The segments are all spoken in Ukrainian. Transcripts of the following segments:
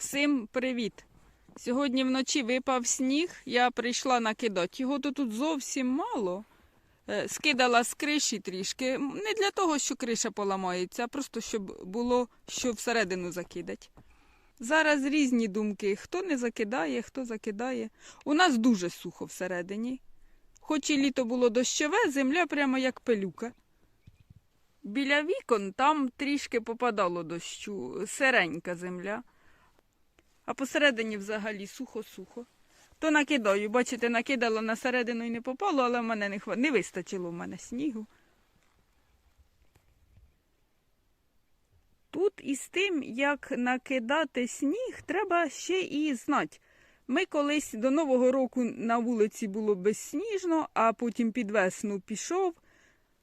Всім привіт! Сьогодні вночі випав сніг, я прийшла накидати. Його тут зовсім мало. Е, Скидала з криші трішки. Не для того, що криша поламається, а просто щоб було що всередину закидати. Зараз різні думки. Хто не закидає, хто закидає. У нас дуже сухо всередині. Хоч і літо було дощове, земля прямо як пилюка. Біля вікон там трішки попадало дощу, сиренька земля. А посередині взагалі сухо-сухо. То накидаю, бачите, накидала на середину і не попало, але в мене не, хва... не вистачило в мене снігу. Тут із тим, як накидати сніг, треба ще і знати. Ми колись до Нового року на вулиці було безсніжно, а потім під весну пішов.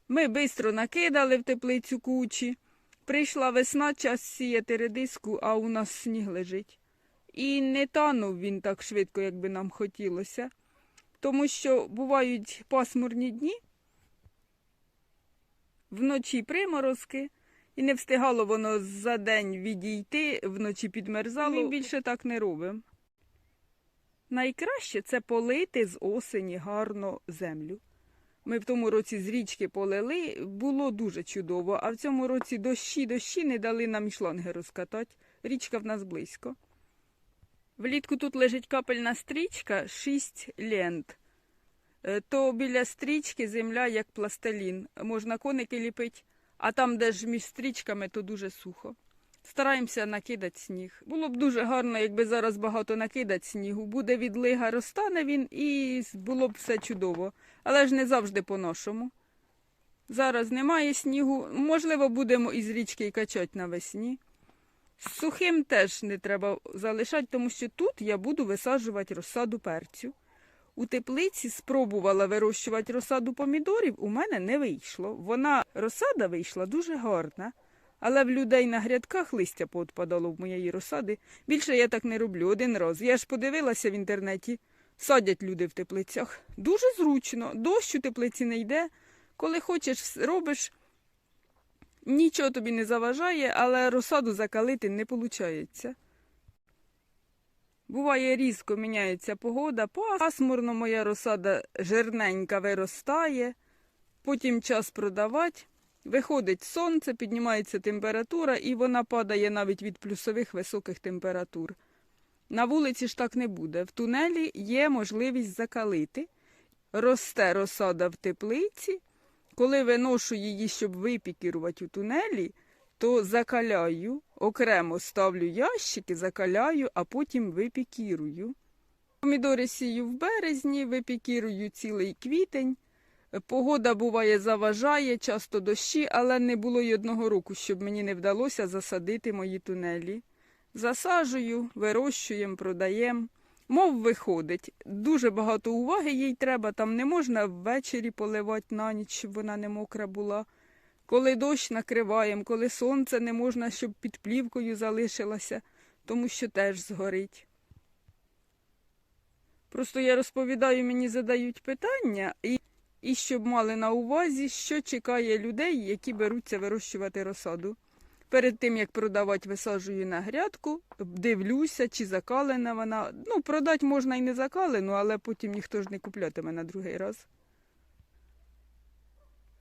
Ми швидко накидали в теплицю кучі. Прийшла весна, час сіяти редиску, а у нас сніг лежить. І не танув він так швидко, як би нам хотілося. Тому що бувають пасмурні дні, вночі приморозки, і не встигало воно за день відійти, вночі підмерзало. Ми більше так не робимо. Найкраще це полити з осені гарно землю. Ми в тому році з річки полили, було дуже чудово, а в цьому році дощі, дощі не дали нам і шланги розкатати. Річка в нас близько. Влітку тут лежить капельна стрічка, шість лент. Е, То біля стрічки земля як пластилін. Можна коники ліпити, а там, де ж між стрічками, то дуже сухо. Стараємося накидати сніг. Було б дуже гарно, якби зараз багато накидати снігу. Буде відлига, розтане він і було б все чудово. Але ж не завжди по-нашому. Зараз немає снігу. Можливо, будемо із річки й качати навесні. Сухим теж не треба залишати, тому що тут я буду висаджувати розсаду перцю. У теплиці спробувала вирощувати розсаду помідорів, у мене не вийшло. Вона розсада вийшла дуже гарна, але в людей на грядках листя поотпадало в моєї розсади. Більше я так не роблю один раз. Я ж подивилася в інтернеті, садять люди в теплицях. Дуже зручно, дощ у теплиці не йде. Коли хочеш, робиш. Нічого тобі не заважає, але розсаду закалити не виходить. Буває, різко міняється погода, пасмурно моя розсада жирненька виростає, потім час продавати. Виходить сонце, піднімається температура, і вона падає навіть від плюсових високих температур. На вулиці ж так не буде. В тунелі є можливість закалити. Росте розсада в теплиці. Коли виношу її, щоб випікірувати у тунелі, то закаляю, окремо ставлю ящики, закаляю, а потім випікірую. Помідори сію в березні, випікірую цілий квітень. Погода буває заважає, часто дощі, але не було й одного року, щоб мені не вдалося засадити мої тунелі. Засаджую, вирощуємо, продаємо. Мов виходить, дуже багато уваги їй треба, там не можна ввечері поливати на ніч, щоб вона не мокра була. Коли дощ накриваємо, коли сонце не можна, щоб під плівкою залишилося, тому що теж згорить. Просто я розповідаю, мені задають питання, і, і щоб мали на увазі, що чекає людей, які беруться вирощувати розсаду. Перед тим, як продавати, висаджую на грядку, дивлюся, чи закалена вона. Ну, продати можна і не закалену, але потім ніхто ж не куплятиме на другий раз.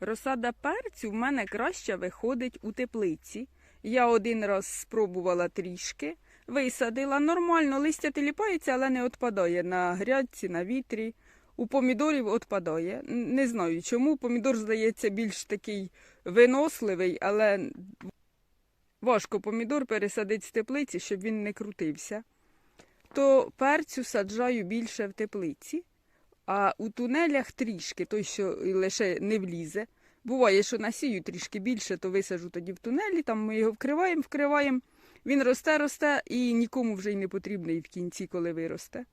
Розсада перцю в мене краще виходить у теплиці. Я один раз спробувала трішки, висадила нормально, листя тіліпається, але не відпадає на грядці, на вітрі. У помідорів відпадає. Не знаю чому. Помідор, здається, більш такий виносливий, але важко помідор пересадити з теплиці, щоб він не крутився. То перцю саджаю більше в теплиці, а у тунелях трішки, той, що лише не влізе. Буває, що насію трішки більше, то висаджу тоді в тунелі, там ми його вкриваємо, вкриваємо. Він росте, росте і нікому вже й не потрібний в кінці, коли виросте.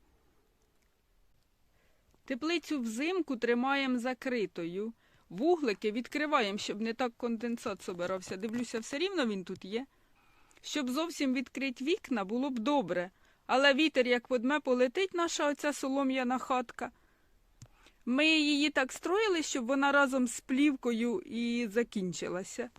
Теплицю взимку тримаємо закритою. Вуглики відкриваємо, щоб не так конденсат собирався. Дивлюся, все рівно він тут є. Щоб зовсім відкрити вікна, було б добре. Але вітер, як подме, полетить наша оця солом'яна хатка. Ми її так строїли, щоб вона разом з плівкою і закінчилася.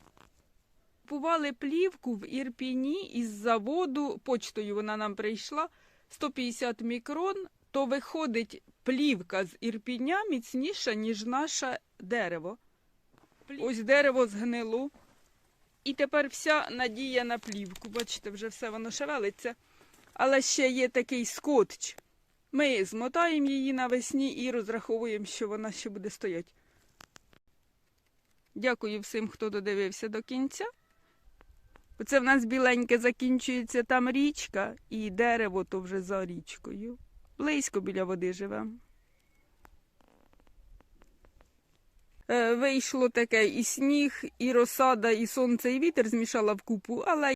Купували плівку в Ірпіні із заводу, почтою вона нам прийшла 150 мікрон, то виходить плівка з Ірпіня міцніша, ніж наше дерево. Ось дерево згнило. І тепер вся надія на плівку. Бачите, вже все воно шевелиться. Але ще є такий скотч. Ми змотаємо її навесні і розраховуємо, що вона ще буде стояти. Дякую всім, хто додивився до кінця. Оце в нас біленьке закінчується там річка, і дерево то вже за річкою. Близько біля води живемо. Е, Вийшло таке і сніг, і розсада, і сонце, і вітер змішала в купу, але